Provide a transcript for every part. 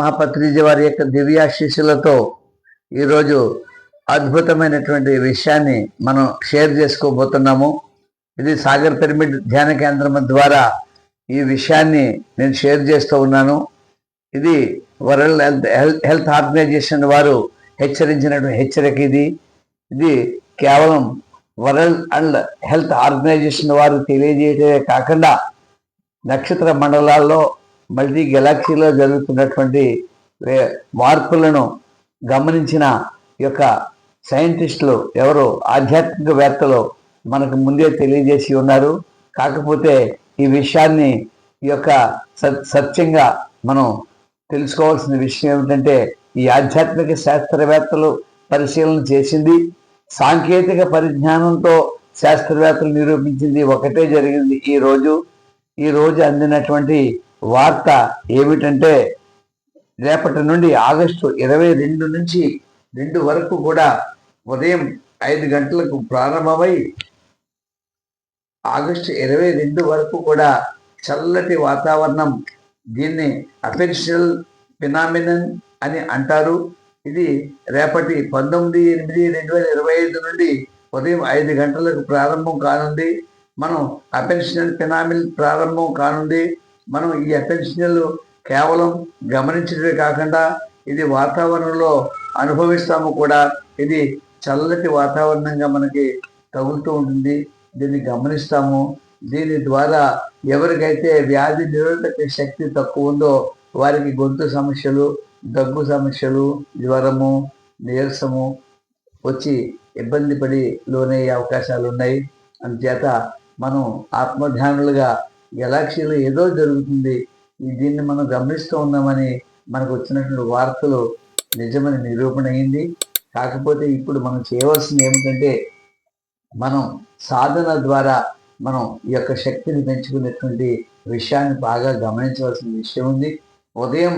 మహాపత్రిజీ వారి యొక్క దివ్యాశీస్సులతో ఈరోజు అద్భుతమైనటువంటి విషయాన్ని మనం షేర్ చేసుకోబోతున్నాము. ఇది సాగర్ పిరమిడ్ ధ్యాన కేంద్రం ద్వారా ఈ విషయాన్ని నేను షేర్ చేస్తూ ఉన్నాను. ఇది world health health health organisation వారు హెచ్చరించినటువంటి హెచ్చరిక ఇది. ఇది కేవలం వరల్డ్ అండ్ హెల్త్ ఆర్గనైజేషన్ వారు తెలియజేయటమే కాకుండా నక్షత్ర మండలాల్లో మల్టీ గెలాక్సీలో జరుగుతున్నటువంటి మార్పులను గమనించిన యొక్క సైంటిస్టులు ఎవరు? ఆధ్యాత్మికవేత్తలు మనకు ముందే తెలియజేసి ఉన్నారు. కాకపోతే ఈ విషయాన్ని ఈ యొక్క సత్యంగా మనం తెలుసుకోవాల్సిన విషయం ఏమిటంటే ఈ ఆధ్యాత్మిక శాస్త్రవేత్తలు పరిశీలన చేసింది సాంకేతిక పరిజ్ఞానంతో శాస్త్రవేత్తలు నిరూపించింది ఒకటే జరిగింది ఈ రోజు. ఈ రోజు అందినటువంటి వార్త ఏమిటంటే రేపటి నుండి ఆగస్టు ఇరవై రెండు నుంచి రెండు వరకు కూడా ఉదయం ఐదు గంటలకు ప్రారంభమై ఆగస్టు ఇరవై రెండు వరకు కూడా చల్లటి వాతావరణం దీన్ని అఫెన్షియల్ ఫినామినన్ అని అంటారు. ఇది రేపటి పంతొమ్మిది ఎనిమిది రెండు వేల ఇరవై ఐదు నుండి ఉదయం ఐదు గంటలకు ప్రారంభం కానుంది. మనం అపెన్షనల్ ఫినామిల్ ప్రారంభం కానుంది. మనం ఈ అపెన్షనల్ కేవలం గమనించడమే కాకుండా ఇది వాతావరణంలో అనుభవిస్తాము కూడా. ఇది చల్లటి వాతావరణంగా మనకి తగులుతూ ఉంటుంది. దీన్ని గమనిస్తాము. దీని ద్వారా ఎవరికైతే వ్యాధి నిరోధక శక్తి తక్కువ ఉందో వారికి గొంతు సమస్యలు దగ్గు సమస్యలు జ్వరము నీరసము వచ్చి ఇబ్బంది పడి లోనయ్యే అవకాశాలు ఉన్నాయి అందుచేత మనం ఆత్మధ్యానులుగా గెలాక్సీలో ఏదో జరుగుతుంది. దీన్ని మనం గమనిస్తూ ఉన్నామని మనకు వచ్చినటువంటి వార్తలు నిజమని నిరూపణ అయింది. కాకపోతే ఇప్పుడు మనం చేయవలసింది ఏమిటంటే మనం సాధన ద్వారా మనం ఈ యొక్క శక్తిని పెంచుకునేటువంటి విషయాన్ని బాగా గమనించవలసిన విషయం ఉంది. ఉదయం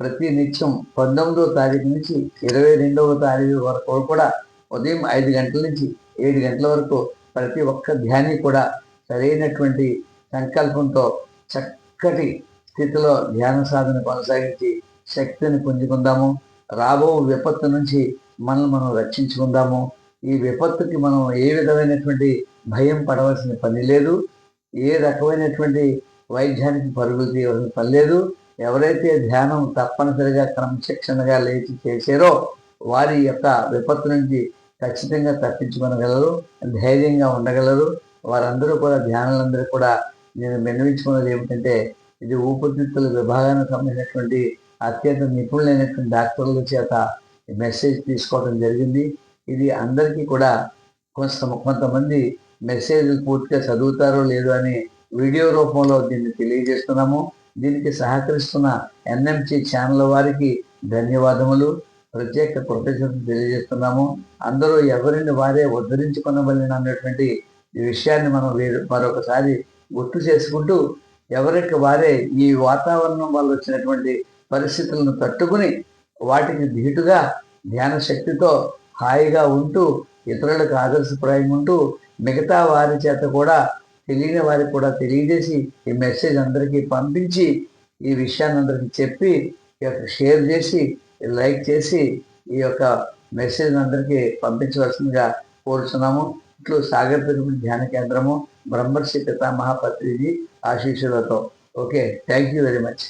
ప్రతి నిత్యం పంతొమ్మిదవ తారీఖు నుంచి ఇరవై రెండవ తారీఖు వరకు కూడా ఉదయం ఐదు గంటల నుంచి ఏడు గంటల వరకు ప్రతి ఒక్క ధ్యాని కూడా సరైనటువంటి సంకల్పంతో చక్కటి స్థితిలో ధ్యాన సాధన కొనసాగించి శక్తిని పుంజుకుందాము. రాబో విపత్తు నుంచి మనల్ని మనం రక్షించుకుందాము. ఈ విపత్తుకి మనం ఏ విధమైనటువంటి భయం పడవలసిన పని లేదు. ఏ రకమైనటువంటి వైద్యానికి పరుగులు తీయవలసిన పని లేదు. ఎవరైతే ధ్యానం తప్పనిసరిగా క్రమశిక్షణగా లేచి చేశారో వారి యొక్క విపత్తు నుంచి ఖచ్చితంగా తప్పించుకోనగలరు ధైర్యంగా ఉండగలరు. వారందరూ కూడా ధ్యానులందరూ కూడా నేను విన్నవించుకున్నది ఏమిటంటే ఇది ఊపిరితిత్తుల విభాగానికి సంబంధించినటువంటి అత్యంత నిపుణులైనటువంటి డాక్టర్ల చేత మెసేజ్ తీసుకోవడం జరిగింది. ఇది అందరికీ కూడా కొంత కొంతమంది మెసేజ్లు పూర్తిగా చదువుతారో లేదో అని వీడియో రూపంలో దీన్ని తెలియజేస్తున్నాము. దీనికి సహకరిస్తున్న ఎన్ఎంసి ఛానల్ వారికి ధన్యవాదములు. ప్రత్యేక కృతజ్ఞతలు తెలియజేస్తున్నాము. అందరూ ఎవరిని వారే ఉద్ధరించుకునబడిన అన్నటువంటి ఈ విషయాన్ని మనం మరొకసారి గుర్తు చేసుకుంటూ ఎవరికి వారే ఈ వాతావరణం వల్ల వచ్చినటువంటి పరిస్థితులను తట్టుకుని వాటికి ధీటుగా ధ్యాన శక్తితో హాయిగా ఉంటూ ఇతరులకు ఆదర్శప్రాయం ఉంటూ మిగతా వారి చేత కూడా తెలియని వారికి కూడా తెలియజేసి ఈ మెసేజ్ అందరికీ పంపించి ఈ విషయాన్ని అందరికీ చెప్పి ఈ యొక్క షేర్ చేసి లైక్ చేసి ఈ యొక్క మెసేజ్ అందరికీ పంపించవలసిందిగా కోరుతున్నాము ఇట్లు సాగర్ పిరమిడ్ ధ్యాన కేంద్రము బ్రహ్మర్షి పితామహ పత్రిజీ ఆశీస్సులతో okay thank you very much